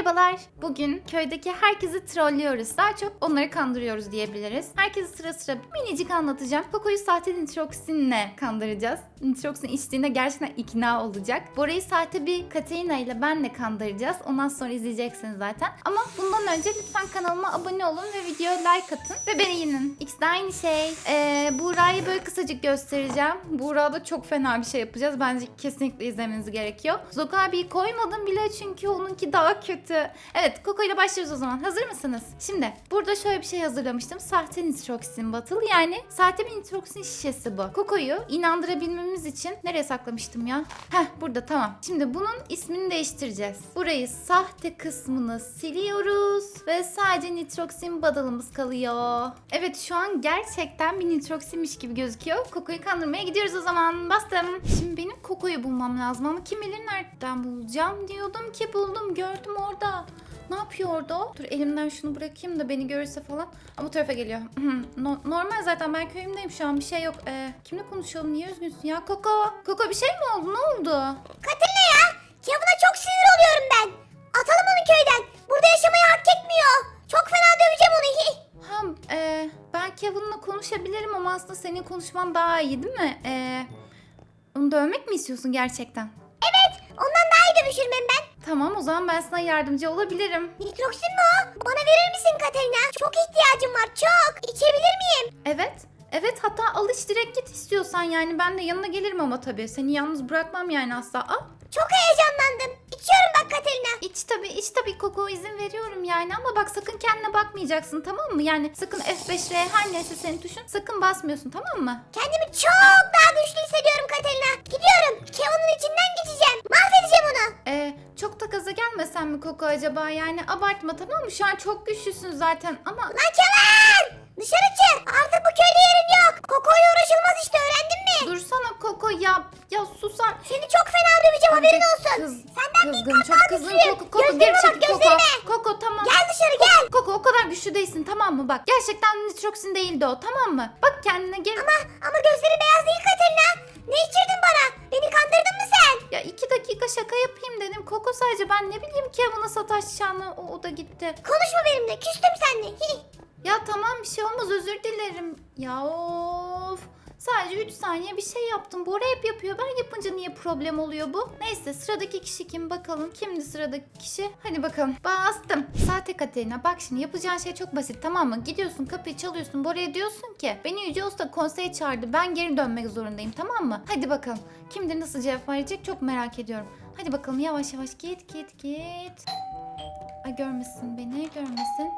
Merhabalar. Bugün köydeki herkesi trollüyoruz. Daha çok onları kandırıyoruz diyebiliriz. Herkesi sıra sıra minicik anlatacağım. Koko'yu sahte nitroksinle kandıracağız. Nitroksin içtiğinde gerçekten ikna olacak. Bora'yı sahte bir Katerina ile benle kandıracağız. Ondan sonra izleyeceksiniz zaten. Ama bundan önce lütfen kanalıma abone olun ve videoya like atın. Ve beni yenin. İkisi de aynı şey. Ee, Buğra'yı böyle kısacık göstereceğim. Buğra'da çok fena bir şey yapacağız. Bence kesinlikle izlemeniz gerekiyor. Zok abiyi koymadım bile çünkü onunki daha kötü. Evet Koko ile başlıyoruz o zaman. Hazır mısınız? Şimdi burada şöyle bir şey hazırlamıştım. Sahte nitroksin batıl yani sahte bir nitroksin şişesi bu. Koko'yu inandırabilmemiz için nereye saklamıştım ya? Heh burada tamam. Şimdi bunun ismini değiştireceğiz. Burayı sahte kısmını siliyoruz ve sadece nitroksin badalımız kalıyor. Evet şu an gerçekten bir nitroksinmiş gibi gözüküyor. Koko'yu kandırmaya gidiyoruz o zaman. Bastım. Şimdi benim Koko'yu bulmam lazım ama kim bilir nereden bulacağım diyordum ki buldum gördüm orada. Ne yapıyor orada o? Dur elimden şunu bırakayım da beni görürse falan. Ama bu tarafa geliyor. No- normal zaten ben köyümdeyim şu an bir şey yok. Ee, kimle konuşuyorum niye üzgünsün ya? Koko. Koko bir şey mi oldu? Ne oldu? Katerina ya! Kevin'a çok sinir oluyorum ben. Atalım onu köyden. Burada yaşamayı hak etmiyor. Çok fena döveceğim onu. Hi. Ha, e, ben Kevin'la konuşabilirim ama aslında senin konuşman daha iyi değil mi? E, onu dövmek mi istiyorsun gerçekten? Evet, ondan daha iyi dövüşürüm hem ben. Tamam o zaman ben sana yardımcı olabilirim. Nitroksin mi o? Bana verir misin Katerina? Çok ihtiyacım var, çok. İçebilir miyim? Evet. Evet hatta al iç direkt git istiyorsan yani ben de yanına gelirim ama tabii. Seni yalnız bırakmam yani asla. Al. Çok heyecanlandım. İçiyorum bak Katerina. İç tabii iç tabii Koko izin veriyorum yani ama bak sakın kendine bakmayacaksın tamam mı? Yani sakın F5R her neyse senin tuşun sakın basmıyorsun tamam mı? Kendimi çok daha güçlü hissediyorum Katerina. Gidiyorum. Kevin'in içinden geçeceğim. Çok da gaza gelmesen mi Koko acaba yani abartma tamam mı? Şu an çok güçlüsün zaten ama Lan Kevin! Dışarı çık. Artık bu köyde yerin yok. Kokoyla uğraşılmaz işte öğrendin mi? dursana Koko ya ya susar. Seni çok fena döveceğim haberin olsun. Kız, Senden bin kızgın kat çok daha kızgın güçlüyüm. Koko Koko Gözlerime geri bak, çekil Koko. gözlerime. Koko tamam. Gel dışarı gel. Koko o kadar güçlü değilsin tamam mı bak gerçekten nitroksin değildi o tamam mı? Bak kendine gel. Ama Kevin'a sataşacağını o, o da gitti. Konuşma benimle. Küstüm seninle. Ya tamam bir şey olmaz özür dilerim. Ya of. Sadece 3 saniye bir şey yaptım. Bora hep yapıyor. Ben yapınca niye problem oluyor bu? Neyse sıradaki kişi kim bakalım. Kimdi sıradaki kişi? Hadi bakalım. Bastım. Sahte Katerina. Bak şimdi yapacağın şey çok basit tamam mı? Gidiyorsun kapıyı çalıyorsun. Bora'ya diyorsun ki beni Yüce Usta konseye çağırdı. Ben geri dönmek zorundayım tamam mı? Hadi bakalım. Kimdir nasıl cevap verecek çok merak ediyorum. Hadi bakalım yavaş yavaş git git git. Ay görmesin beni görmesin.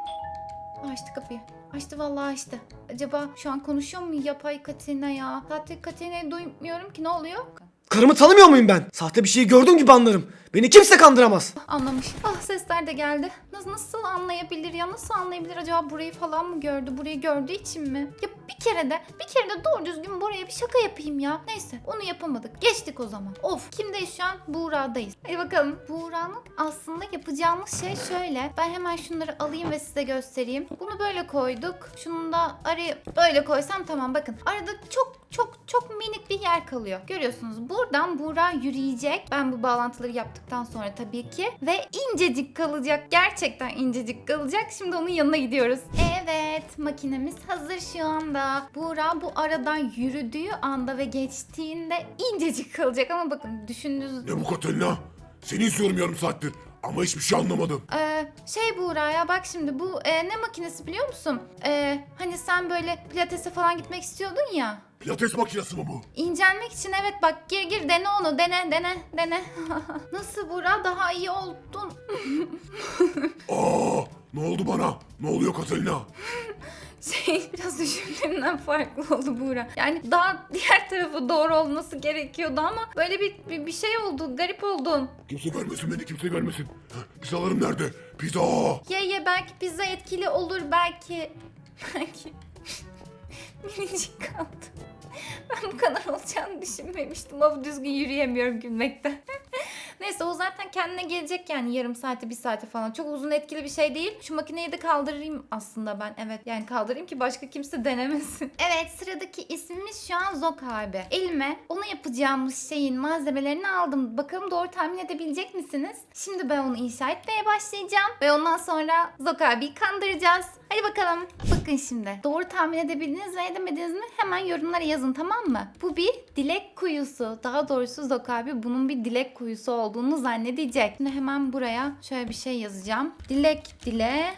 Açtı kapıyı. Açtı vallahi açtı. Acaba şu an konuşuyor mu yapay Katerina ya? Zaten Katerina'yı duymuyorum ki ne oluyor? Karımı tanımıyor muyum ben? Sahte bir şeyi gördüğüm gibi anlarım. Beni kimse kandıramaz. Anlamış. Ah sesler de geldi. Nasıl, nasıl anlayabilir ya? Nasıl anlayabilir acaba burayı falan mı gördü? Burayı gördüğü için mi? Ya bir kere de bir kere de doğru düzgün buraya bir şaka yapayım ya. Neyse onu yapamadık. Geçtik o zaman. Of kimdeyiz şu an? Buğra'dayız. Hadi bakalım. Buğra'nın aslında yapacağımız şey şöyle. Ben hemen şunları alayım ve size göstereyim. Bunu böyle koyduk. Şunu da araya böyle koysam tamam bakın. Arada çok çok çok minik bir yer kalıyor. Görüyorsunuz buradan Buğra yürüyecek. Ben bu bağlantıları yaptıktan sonra tabii ki. Ve incecik kalacak. Gerçekten incecik kalacak. Şimdi onun yanına gidiyoruz. Evet makinemiz hazır şu anda. Buğra bu aradan yürüdüğü anda ve geçtiğinde incecik kalacak. Ama bakın düşündüğünüz... Ne bu Katerina? Seni izliyorum yarım saattir ama hiçbir şey anlamadım. Ee, şey Buğra ya bak şimdi bu e, ne makinesi biliyor musun? Ee, hani sen böyle pilatese falan gitmek istiyordun ya. Pilates makinesi mi bu? İncelmek için evet bak gir gir dene onu dene dene dene. Nasıl Buğra daha iyi oldun. Aa, ne oldu bana? Ne oluyor Katerina? Şey biraz düşündüğümden farklı oldu Buğra. Yani daha diğer tarafı doğru olması gerekiyordu ama böyle bir, bir, bir şey oldu garip oldun. Kimse görmesin beni, kimse görmesin. Pizzalarım nerede? Pizza! Ye ye belki pizza etkili olur belki. Belki. Minicik kaldı. Ben bu kadar olacağını düşünmemiştim ama düzgün yürüyemiyorum gülmekten. Neyse o zaten kendine gelecek yani yarım saate bir saate falan. Çok uzun etkili bir şey değil. Şu makineyi de kaldırayım aslında ben. Evet yani kaldırayım ki başka kimse denemesin. Evet sıradaki ismimiz şu an Zok abi. Elime onu yapacağımız şeyin malzemelerini aldım. Bakalım doğru tahmin edebilecek misiniz? Şimdi ben onu inşa etmeye başlayacağım. Ve ondan sonra Zok abiyi kandıracağız. Hadi bakalım. Bakın şimdi. Doğru tahmin edebildiniz mi edemediniz mi? Hemen yorumlara yazın tamam mı? Bu bir dilek kuyusu. Daha doğrusu Zok abi bunun bir dilek kuyusu olduğunu zannedecek. Şimdi hemen buraya şöyle bir şey yazacağım. Dilek dile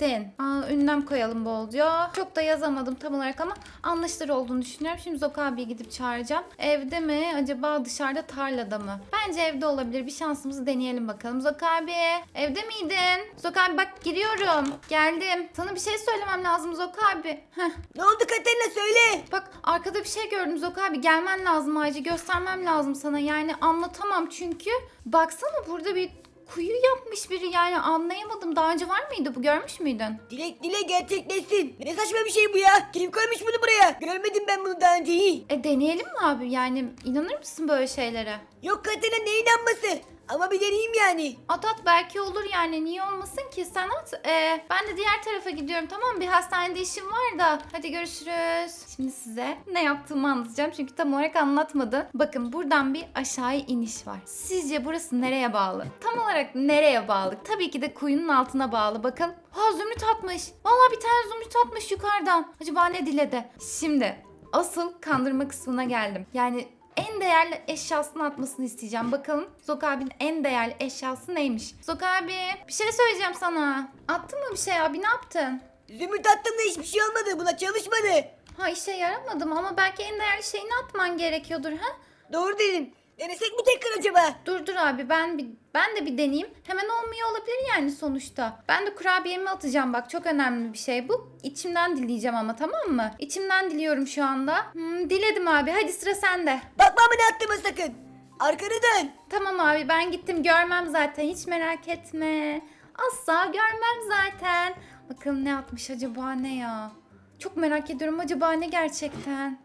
gerçekleşsin. Aa, ünlem koyalım bolca. Çok da yazamadım tam olarak ama anlaşılır olduğunu düşünüyorum. Şimdi Zok abiyi gidip çağıracağım. Evde mi acaba dışarıda tarlada mı? Bence evde olabilir. Bir şansımızı deneyelim bakalım. Zok abi evde miydin? Zok abi bak giriyorum. Geldim. Sana bir şey söylemem lazım Zok abi. Heh. Ne oldu Katerina söyle. Bak arkada bir şey gördüm Zok abi. Gelmen lazım acil. Göstermem lazım sana. Yani anlatamam çünkü. Baksana burada bir kuyu yapmış biri yani anlayamadım. Daha önce var mıydı bu görmüş müydün? Dilek dile gerçekleşsin. Ne saçma bir şey bu ya. Kim koymuş bunu buraya? Görmedim ben bunu daha önce. E deneyelim mi abi? Yani inanır mısın böyle şeylere? Yok Katerina ne inanması. Ama bir deneyeyim yani. At at belki olur yani niye olmasın ki sen at. Ee, ben de diğer tarafa gidiyorum tamam? Bir hastanede işim var da. Hadi görüşürüz. Şimdi size ne yaptığımı anlatacağım çünkü tam olarak anlatmadı. Bakın buradan bir aşağıya iniş var. Sizce burası nereye bağlı? Tam olarak nereye bağlı? Tabii ki de kuyunun altına bağlı. Bakın. Ha zümrüt atmış. Vallahi bir tane zümrüt atmış yukarıdan. Acaba ne diledi? Şimdi asıl kandırma kısmına geldim. Yani en değerli eşyasını atmasını isteyeceğim. Bakalım Zok abinin en değerli eşyası neymiş? Zok abi bir şey söyleyeceğim sana. Attın mı bir şey abi ne yaptın? Zümrüt attım da hiçbir şey olmadı. Buna çalışmadı. Ha işe yaramadı mı ama belki en değerli şeyini atman gerekiyordur ha? Doğru dedin. Denesek mi tekrar acaba? Dur dur abi ben bir ben de bir deneyeyim. Hemen olmuyor olabilir yani sonuçta. Ben de kurabiyemi atacağım bak çok önemli bir şey bu. İçimden dileyeceğim ama tamam mı? İçimden diliyorum şu anda. Hmm, diledim abi hadi sıra sende. Bakma mı ne attığıma sakın. Arkanı dön. Tamam abi ben gittim görmem zaten hiç merak etme. Asla görmem zaten. Bakalım ne atmış acaba ne ya? Çok merak ediyorum acaba ne gerçekten?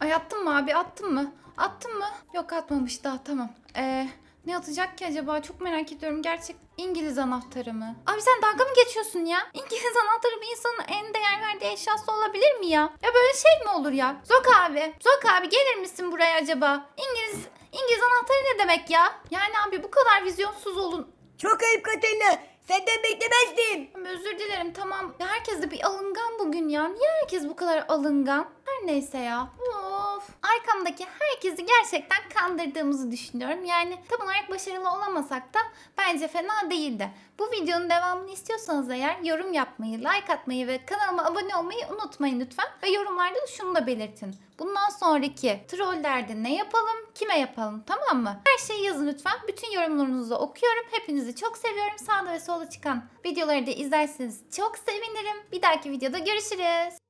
Ay attın mı abi attın mı? Attın mı? Yok atmamış daha tamam. Ee, ne atacak ki acaba? Çok merak ediyorum. Gerçek İngiliz anahtarı mı? Abi sen dalga mı geçiyorsun ya? İngiliz anahtarı bir insanın en değer verdiği eşyası olabilir mi ya? Ya böyle şey mi olur ya? Zok abi. Zok abi gelir misin buraya acaba? İngiliz İngiliz anahtarı ne demek ya? Yani abi bu kadar vizyonsuz olun. Çok ayıp Katerina. Senden beklemezdim. Ama Özür dilerim tamam. Herkes de bir alıngan bugün ya. Niye herkes bu kadar alıngan? Her neyse ya. Arkamdaki herkesi gerçekten kandırdığımızı düşünüyorum. Yani tam olarak başarılı olamasak da bence fena değildi. Bu videonun devamını istiyorsanız eğer yorum yapmayı, like atmayı ve kanalıma abone olmayı unutmayın lütfen. Ve yorumlarda da şunu da belirtin. Bundan sonraki trollerde ne yapalım, kime yapalım tamam mı? Her şeyi yazın lütfen. Bütün yorumlarınızı okuyorum. Hepinizi çok seviyorum. Sağda ve solda çıkan videoları da izlerseniz çok sevinirim. Bir dahaki videoda görüşürüz.